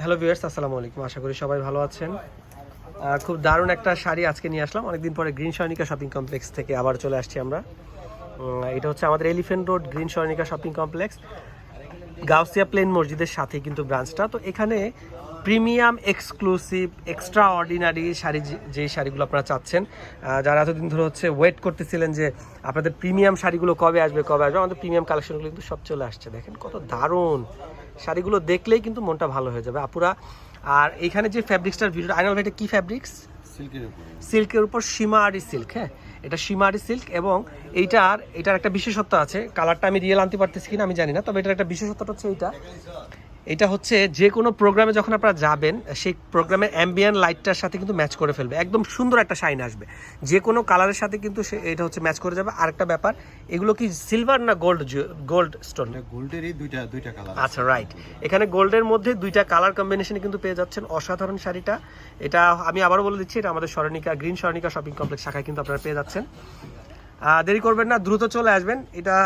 Hello viewers আসসালামু আলাইকুম। আশা করি সবাই ভালো আছেন। খুব দারুণ একটা শাড়ি আজকে নিয়ে আসলাম। অনেকদিন পরে গ্রিন সৈনিকা শপিং কমপ্লেক্স থেকে আবার চলে আসছি আমরা। এটা হচ্ছে আমাদের এলিফেন্ট রোড গ্রিন সৈনিকা শপিং কমপ্লেক্স গাউসিয়া প্লেন মসজিদের সাথে কিন্তু ব্রাঞ্চটা তো এখানে premium exclusive extraordinary sari যে- শাড়িগুলো আপনারা চাচ্ছেন যারা এতদিন ধরে হচ্ছে ওয়েট করতেছিলেন যে আপনাদের প্রিমিয়াম শাড়িগুলো কবে আসবে কবে আসবে আমাদের প্রিমিয়াম কালেকশনগুলো কিন্তু সব চলে আসছে। দেখেন কত দারুণ! শাড়িগুলো দেখলেই কিন্তু মনটা ভালো হয়ে যাবে। আপুরা আর এখানে যে ফ্যাব্রিক্সটার ভিডিও আইনাল ভাইটা কি ফ্যাব্রিক্স সিল্কের উপরে। সিল্কের উপর সীমারি সিল্ক হ্যাঁ? এটা সীমারি সিল্ক এবং এইটার এটার একটা বিশেষত্ব আছে। কালারটা আমি রিয়েল আনতে পারতেছি কিনা আমি জানি না তবে এটার একটা বিশেষত্বটা হচ্ছে এইটা। এটা হচ্ছে যে কোনো প্রোগ্রামে যখন আপনারা যাবেন সেই প্রোগ্রামের অ্যাম্বিয়ান লাইটটার সাথে কিন্তু ম্যাচ করে ফেলবে। একদম সুন্দর একটা শাইন আসবে। যে কোনো কালারের সাথে কিন্তু সে এটা হচ্ছে ম্যাচ করে যাবে। আরেকটা ব্যাপার এগুলো কি সিলভার না গোল্ড গোল্ড স্টোন গোল্ডেরই দুইটা দুইটা কালার আচ্ছা রাইট এখানে গোল্ডের মধ্যে দুইটা কালার কম্বিনেশনে কিন্তু পেয়ে যাচ্ছেন অসাধারণ শাড়িটা। এটা আমি আবারও বলে দিচ্ছি এটা আমাদের Smaranika Green Smaranika Shopping Complex শাখায় কিন্তু আপনারা পেয়ে যাচ্ছেন। দেরি করবেন না দ্রুত চলে আসবেন। এটা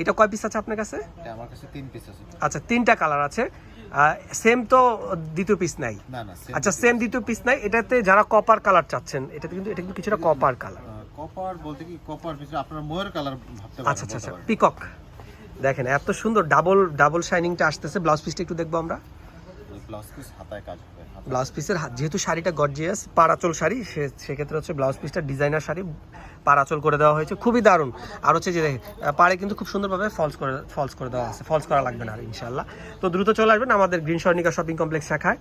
এটা কয় পিস আছে আপনার কাছে? আমার কাছে তিন পিস আছে। আচ্ছা তিনটা কালার আছে। সেম তো দ্বিতীয় পিস নাই। আচ্ছা সেম দ্বিতীয় পিস নাই। এটাতে যারা কপার কালার চাচ্ছেন এটা কিন্তু এটা কিন্তু কিছুটা কপার কালার কপার বলতে কি কপার পিস আপনার ময়ের কালার ভাবতে পারেন আচ্ছা আচ্ছা আচ্ছা। পিকক দেখেন এত সুন্দর ডাবল ডাবল শাইনিংটা আসতেছে। ব্লাউজ পিসটা একটু দেখব আমরা। ব্লাউজ পিস হাতায় কাজ হবে ব্লাউজ পিসের হাত- যেহেতু শাড়িটা গর্জিয়াস পারাচল শাড়ি সেক্ষেত্রে হচ্ছে ব্লাউজ পিসটা ডিজাইনার শাড়ি পারাচল করে দেওয়া হয়েছে। খুবই দারুণ। আর হচ্ছে যে পাড়ে কিন্তু খুব সুন্দরভাবে ফলস করে ফলস করে দেওয়া আছে। ফলস করা লাগবে না আর ইনশাল্লাহ তো দ্রুত চলে আসবেন আমাদের গ্রিন স্বর্ণিকা শপিং কমপ্লেক্স শাখায়।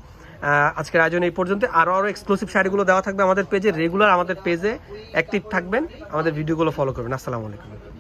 আজকের আয়োজন এই পর্যন্ত। আরও আরও এক্সক্লুসিভ শাড়িগুলো দেওয়া থাকবে আমাদের পেজে রেগুলার আমাদের পেজে অ্যাক্টিভ থাকবেন। আমাদের ভিডিওগুলো ফলো করবেন। আসসালামু আলাইকুম।